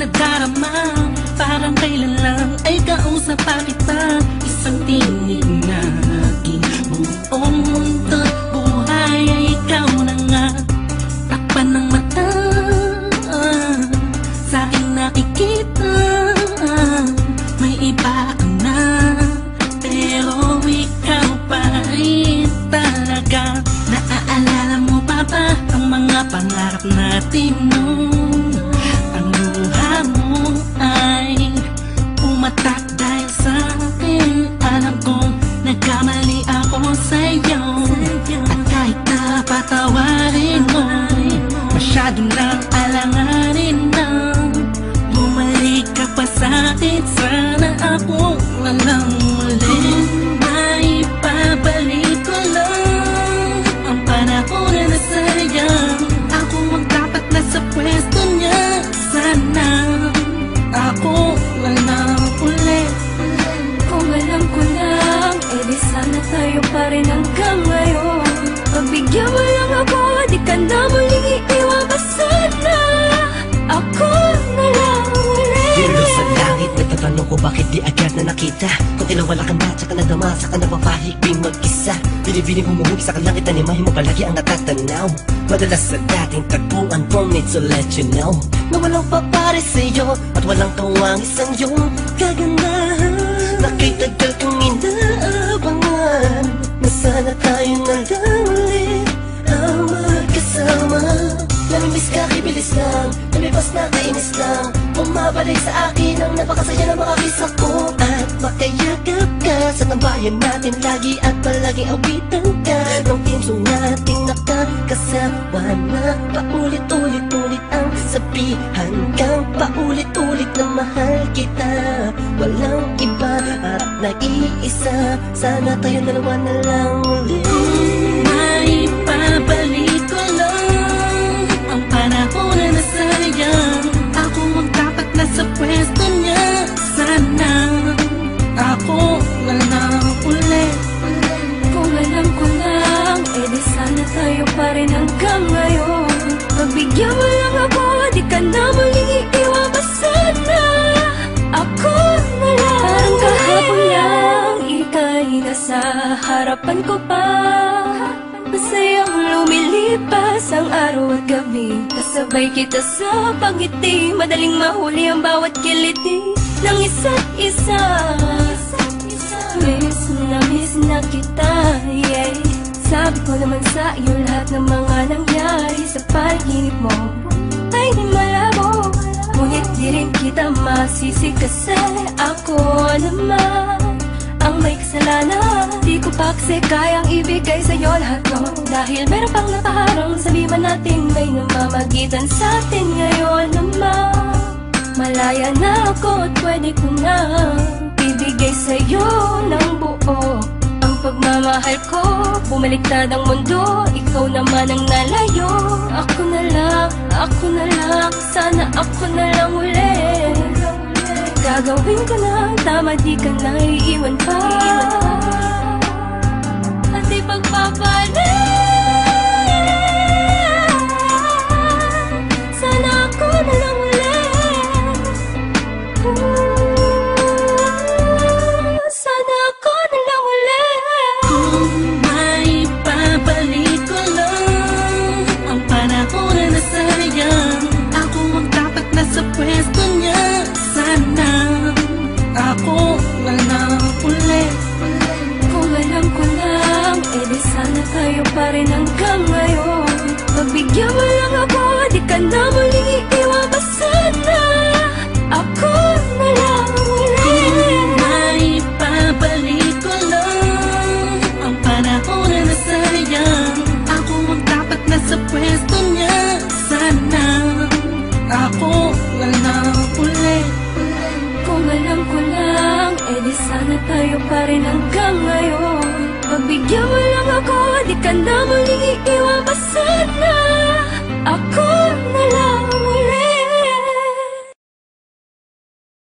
nadarama Parang kailan lang ay kausap pa kita. Patawarin mo. Masyado nang sana Ako na lang ulit. Yelo sa langit, nagtatanong ko bakit di agad na nakita. Kung tinawala ka na, tsaka nadama, saka napapahigping mag-isa. Binibining humuhuli sa kalangit, animahin mo palagi ang natatanaw. Madalas sa dating tagpuan need to let you know. Na walang papare sa'yo, at walang kawang isang iyong kagandahan Na kay tagal kong inaabangan Na sana tayo na Bumabalik sa akin ang napakasaya ng mga kisa ko At makayagap ka sa tambayan natin Lagi at palaging awitan ka Ng timsong nating nakakasama na Paulit-ulit-ulit ang sabihan kang Paulit-ulit na mahal kita. Walang iba at naiisa. Sana tayo dalawa na lang ulit na muling iiwan pa sana. Ako na lang Parang kahapon lang, ika'y nasa harapan ko pa. Masayang lumilipas ang araw at gabi. Kasabay kita sa pangiti. Madaling mahuli ang bawat kiliti Ng isa't isa. Miss na miss na kita, yeah. Sabi ko naman sa iyo lahat ng mga nangyari sa panaginip mo masisi kasi ako naman. Ang may kasalanan Di ko pa kasi kayang ibigay sa'yo lahat to. Dahil meron pang nakaharang Sabihin natin may namamagitan sa atin ngayon naman. Malaya na ako at pwede ko na Ibigay sa'yo ng buo. Ang pagmamahal ko Bumaliktad ang mundo. Ikaw naman ang nalayo. Ako na lang, ako na lang Sana ako na lang ulit Gagawin ko na Tama di ka na iiwan pa. At di tayo pa rin hanggang ngayon. Pagbigyan mo lang ako, di ka na Di ka na muli iwapasan na Ako na lang.